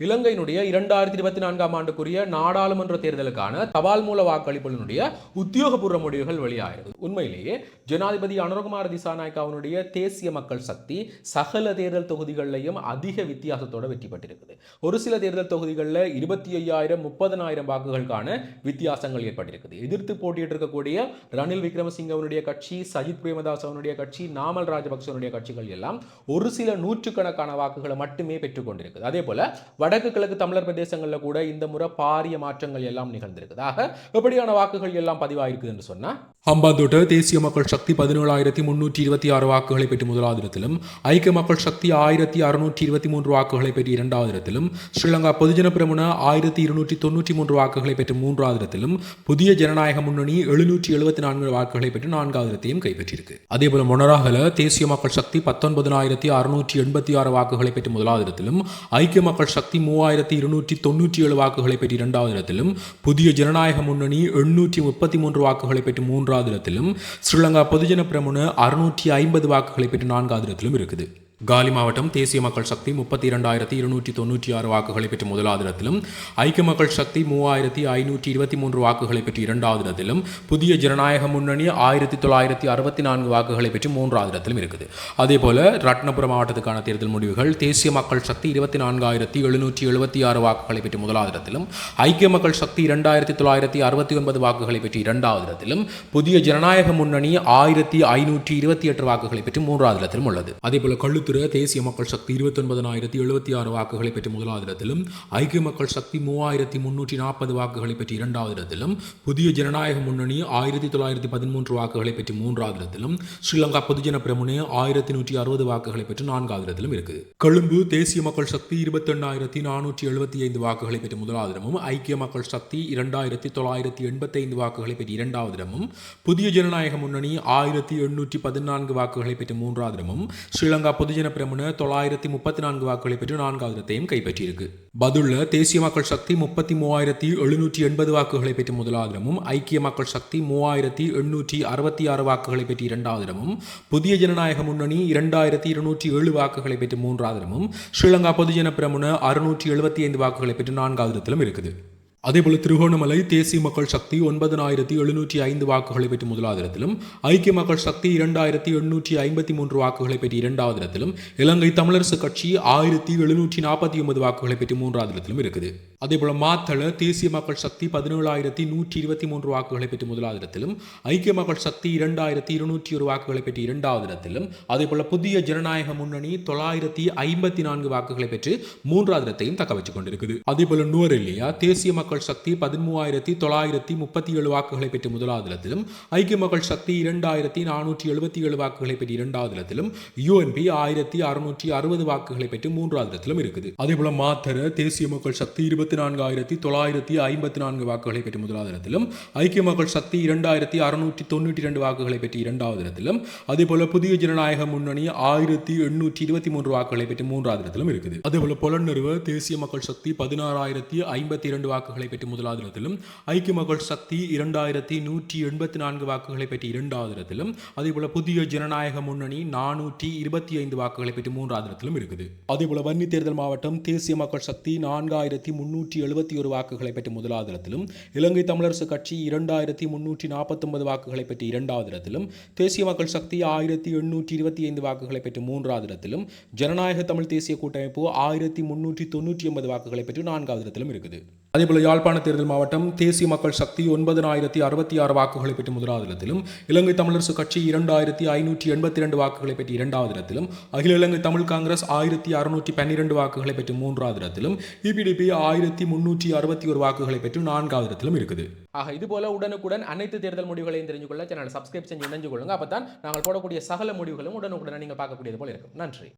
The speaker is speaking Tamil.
இலங்கையினுடைய இரண்டாயிரத்தி இருபத்தி நான்காம் ஆண்டுக்குரிய நாடாளுமன்ற தேர்தலுக்கான தபால் மூல வாக்களிப்புகளுடைய உத்தியோகபூர்வ முடிவுகள் வெளியாகிறது உண்மையிலேயே ஜனாதிபதி அனுரகுமார் திசாநாயக்காவினுடைய தேசிய மக்கள் சக்தி சகல தேர்தல் தொகுதிகளிலையும் அதிக வித்தியாசத்தோட வெற்றி பெற்றிருக்குது. ஒரு சில தேர்தல் தொகுதிகளில் இருபத்தி ஐயாயிரம் முப்பதனாயிரம் வாக்குகளுக்கான வித்தியாசங்கள் ஏற்பட்டிருக்குது. எதிர்த்து போட்டியிட்டு இருக்கக்கூடிய ரணில் விக்ரமசிங்கவனுடைய கட்சி சஜித் பிரேமதாஸ் அவனுடைய கட்சி நாமல் ராஜபக்சவனுடைய கட்சிகள் எல்லாம் ஒரு சில நூற்றுக்கணக்கான வாக்குகளை மட்டுமே பெற்றுக்கொண்டிருக்குது அதே போல வடக்கு கிழக்கு தமிழர் பிரதேசங்களில் கூட இந்த முறை பாரிய மாற்றங்கள் எல்லாம் நிகழ்ந்திருக்குதாக எப்படியான வாக்குகள் எல்லாம் பதிவாயிருக்கு என்று சொன்னா ஹம்பாந்தோட்ட தேசிய மக்கள் சக்தி பதினேழாயிரத்தி முன்னூற்றி இருபத்தி ஆறு வாக்குகளை பெற்று முதலாவது இடத்திலும் ஐக்கிய மக்கள் சக்தி ஆயிரத்தி அறுநூற்றி இருபத்தி மூன்று வாக்குகளை பெற்று இரண்டாவது இடத்திலும் ஸ்ரீலங்கா பொதுஜன பிரமுன ஆயிரத்தி இருநூற்றி தொண்ணூற்றி மூன்று வாக்குகளை பெற்று மூன்றாவது இடத்திலும் புதிய ஜனநாயக முன்னணி எழுநூற்றி எழுபத்தி நான்கு வாக்குகளை பெற்று நான்காவது இடத்தையும் கைப்பற்றியிருக்கு. அதேபோல மொனராகல தேசிய மக்கள் சக்தி பத்தொன்பதினாயிரத்தி அறுநூற்றி எண்பத்தி ஆறு வாக்குகளை பெற்று முதலாவது இடத்திலும் ஐக்கிய மக்கள் சக்தி மூவாயிரத்தி இருநூற்றி தொண்ணூற்றி ஏழு வாக்குகளை பெற்று இரண்டாவது இடத்திலும் புதிய ஜனநாயக முன்னணி எண்ணூற்றி முப்பத்தி மூன்று வாக்குகளை பெற்று மூன்றாவது இடத்திலும் ஸ்ரீலங்கா பொதுஜன பிரமுன அறுநூற்றி ஐம்பது வாக்குகளை பெற்று நான்காவது இடத்திலும் இருக்குது. காலி மாவட்டம் தேசிய மக்கள் சக்தி முப்பத்தி இரண்டாயிரத்தி இருநூற்றி தொண்ணூற்றி ஆறு வாக்குகளை பெற்று முதலாவது இடத்திலும் ஐக்கிய மக்கள் சக்தி மூவாயிரத்தி ஐநூற்றி இருபத்தி மூன்று வாக்குகளை பெற்று இரண்டாவது இடத்திலும் புதிய ஜனநாயக முன்னணி ஆயிரத்தி தொள்ளாயிரத்தி அறுபத்தி நான்கு வாக்குகளை பெற்று மூன்றாவது இடத்திலும் இருக்குது. அதேபோல ரத்னபுரம் மாவட்டத்துக்கான தேர்தல் முடிவுகள் தேசிய மக்கள் சக்தி இருபத்தி நான்காயிரத்தி எழுநூற்றி எழுபத்தி ஆறு வாக்குகளை பெற்று முதலாவது இடத்திலும் ஐக்கிய மக்கள் சக்தி இரண்டாயிரத்தி தொள்ளாயிரத்தி அறுபத்தி ஒன்பது வாக்குகளை பெற்று இரண்டாவது இடத்திலும் புதிய ஜனநாயக முன்னணி ஆயிரத்தி ஐநூற்றி இருபத்தி எட்டு வாக்குகளை பெற்று மூன்றாவது இடத்திலும் உள்ளது. அதேபோல கழுத்து கள்ளுத்துறை தேசிய மக்கள் சக்தி இருபத்தொன்பதனாயிரத்தி எழுபத்தி ஆறு வாக்குகளை பெற்று முதலாவது இடத்திலும் ஐக்கிய மக்கள் சக்தி மூவாயிரத்தி முன்னூற்றி நாற்பது வாக்குகளை பெற்று இரண்டாவது இடத்திலும் புதிய ஜனநாயக முன்னணி ஆயிரத்தி தொள்ளாயிரத்தி பதிமூன்று வாக்குகளை பெற்று மூன்றாவது இடத்திலும் ஸ்ரீலங்கா பொதுஜன பிரமுனே ஆயிரத்தி நூற்றி அறுபது வாக்குகளை பெற்று நான்காவது இடத்திலும் இருக்குது கொழும்பு தேசிய மக்கள் சக்தி இருபத்தெண்ணாயிரத்தி நானூற்றி எழுபத்தி ஐந்து வாக்குகளை பெற்று முதலாவது இடமும் ஐக்கிய மக்கள் சக்தி இரண்டாயிரத்தி தொள்ளாயிரத்தி எண்பத்தைந்து வாக்குகளை பெற்று இரண்டாவது இடமும் புதிய ஜனநாயக முன்னணி ஆயிரத்தி எண்ணூற்றி பதினான்கு வாக்குகளை பெற்று மூன்றாவது இடமும் ஸ்ரீலங்கா பொதுஜன பிரமுன தொள்ளாயிரத்தி முப்பத்தி நான்கு வாக்குகளை பெற்று நான்காவது இடத்தையும் கைப்பற்றியிருக்கு. பதுள்ள தேசிய மக்கள் சக்தி முப்பத்தி மூவாயிரத்தி எழுநூற்றி எண்பது வாக்குகளை பெற்ற முதலாவதிடமும் ஐக்கிய மக்கள் சக்தி மூவாயிரத்தி எண்ணூற்றி அறுபத்தி ஆறு வாக்குகளை பெற்ற இரண்டாவது இடமும் புதிய ஜனநாயக முன்னணி இரண்டாயிரத்தி இருநூற்றி ஏழு வாக்குகளை பெற்று மூன்றாவது இடமும் ஸ்ரீலங்கா பொதுஜன பிரமுன அறுநூற்றி எழுபத்தி ஐந்து வாக்குகளை பெற்று நான்காவது இடத்திலும் இருக்குது. அதேபோல திருகோணமலை தேசிய மக்கள் சக்தி ஒன்பதனாயிரத்தி எழுநூற்றி ஐந்து வாக்குகளை பெற்று முதலாவதிடத்திலும் ஐக்கிய மக்கள் சக்தி இரண்டாயிரத்தி எண்ணூற்றி ஐம்பத்தி மூன்று வாக்குகளை பெற்று இரண்டாவது இடத்திலும் இலங்கை தமிழரசு கட்சி ஆயிரத்தி எழுநூற்றி நாற்பத்தி ஒன்பது வாக்குகளை பெற்று மூன்றாவது இடத்திலும் இருக்குது. அதேபோல மாத்தள தேசிய மக்கள் சக்தி பதினேழாயிரத்தி நூற்றி இருபத்தி மூன்று வாக்குகளை பெற்று முதலாவது இடத்திலும் ஐக்கிய மக்கள் சக்தி இரண்டாயிரத்தி இருநூற்றி ஒரு வாக்குகளை பெற்று இரண்டாவது இடத்திலும் அதேபோல புதிய ஜனநாயக முன்னணி தொள்ளாயிரத்தி ஐம்பத்தி நான்கு வாக்குகளை பெற்று மூன்றாவது இடத்தையும் தக்க வச்சு கொண்டிருக்குது. அதேபோல நுவரெல்லியா தேசிய மக்கள் சக்தி பதிமூவாயிரத்தி தொள்ளாயிரத்தி முப்பத்தி ஏழு வாக்குகளை பெற்று முதலாவது இடத்திலும் ஐக்கிய மக்கள் சக்தி இரண்டாயிரத்தி நானூற்றி எழுபத்தி ஏழு வாக்குகளை பெற்று இரண்டாவது இடத்திலும் யூஎன்பி ஆயிரத்தி அறுநூற்றி அறுபது வாக்குகளை பெற்று மூன்றாவது இடத்திலும் இருக்குது. அதேபோல மாத்தர தேசிய மக்கள் சக்தி இருபத்தி நான்காயிரத்தி தொள்ளாயிரத்தி ஐம்பத்தி நான்கு வாக்குகளை பெற்று முதலாவது இடத்திலும் ஐக்கிய மக்கள் சக்தி இரண்டாயிரத்தி அறுநூற்றி தொண்ணூற்றி இரண்டு வாக்குகளை பெற்று இரண்டாவது இடத்திலும் அதேபோல புதிய ஜனநாயக முன்னணி ஆயிரத்தி எண்ணூற்றி இருபத்தி மூன்று வாக்குகளை பெற்று மூன்றாவது இடத்திலும் இருக்குது. அதேபோல புலனறுவ தேசிய மக்கள் சக்தி பதினாறாயிரத்தி ஐம்பத்தி இரண்டு வாக்குகளை பெற்று முதலாவது இடத்திலும் ஐக்கிய மக்கள் சக்தி இரண்டாயிரத்தி நூற்றி எண்பத்தி நான்கு வாக்குகளை பெற்று இரண்டாவது இடத்திலும் அதேபோல புதிய ஜனநாயக முன்னணி நானூற்றி இருபத்தி ஐந்து வாக்குகளை பெற்று மூன்றாவது இடத்திலும் இருக்குது. அதேபோல வன்னி தேர்தல் மாவட்டம் தேசிய மக்கள் சக்தி நான்காயிரத்தி முன்னூற்றி எழுபத்தி ஒரு வாக்குகளை பெற்று முதலாவது இடத்திலும் இலங்கை தமிழரசு கட்சி இரண்டாயிரத்தி முன்னூற்றி நாற்பத்தொன்பது வாக்குகளை பெற்று இரண்டாவது இடத்திலும் தேசிய மக்கள் சக்தி ஆயிரத்தி எண்ணூற்றி இருபத்தி ஐந்து வாக்குகளை பெற்று மூன்றாவது இடத்திலும் ஜனநாயக தமிழ் தேசிய கூட்டமைப்பு ஆயிரத்தி முன்னூற்றி தொண்ணூற்றி ஒன்பது வாக்குகளை பெற்று நான்காவது இடத்திலும் இருக்குது. அதேபோல் யாழ்ப்பாண தேர்தல் மாவட்டம் தேசிய மக்கள் சக்தி ஒன்பதனாயிரத்தி அறுபத்தி ஆறு வாக்குகளை பெற்று முதலாவது இடத்திலும் இலங்கை தமிழரசு கட்சி இரண்டாயிரத்தி ஐநூற்றி எண்பத்தி இரண்டு வாக்குகளை பெற்று இரண்டாவது இடத்திலும் அகில இலங்கை தமிழ் காங்கிரஸ் ஆயிரத்தி அறுநூற்றி பன்னிரண்டு வாக்குகளை பெற்று மூன்றாவது இடத்திலும் இபிடிபி ஆயிரத்தி முன்னூற்றி அறுபத்தி ஒரு வாக்குகளை பெற்று நான்காவது இடத்திலும் இருக்குது. ஆக இது போல உடனுக்குடன் அனைத்து தேர்தல் முடிவுகளையும் தெரிஞ்சு கொள்ள சேனல் சப்ஸ்கிரைப் செஞ்சு இணைஞ்சு கொள்ளுங்க. அப்பதான் நாங்கள் போடக்கூடிய சகல முடிவுகளும் உடனுக்குடன் நீங்கள் பார்க்கக்கூடியது போல இருக்கும். நன்றி.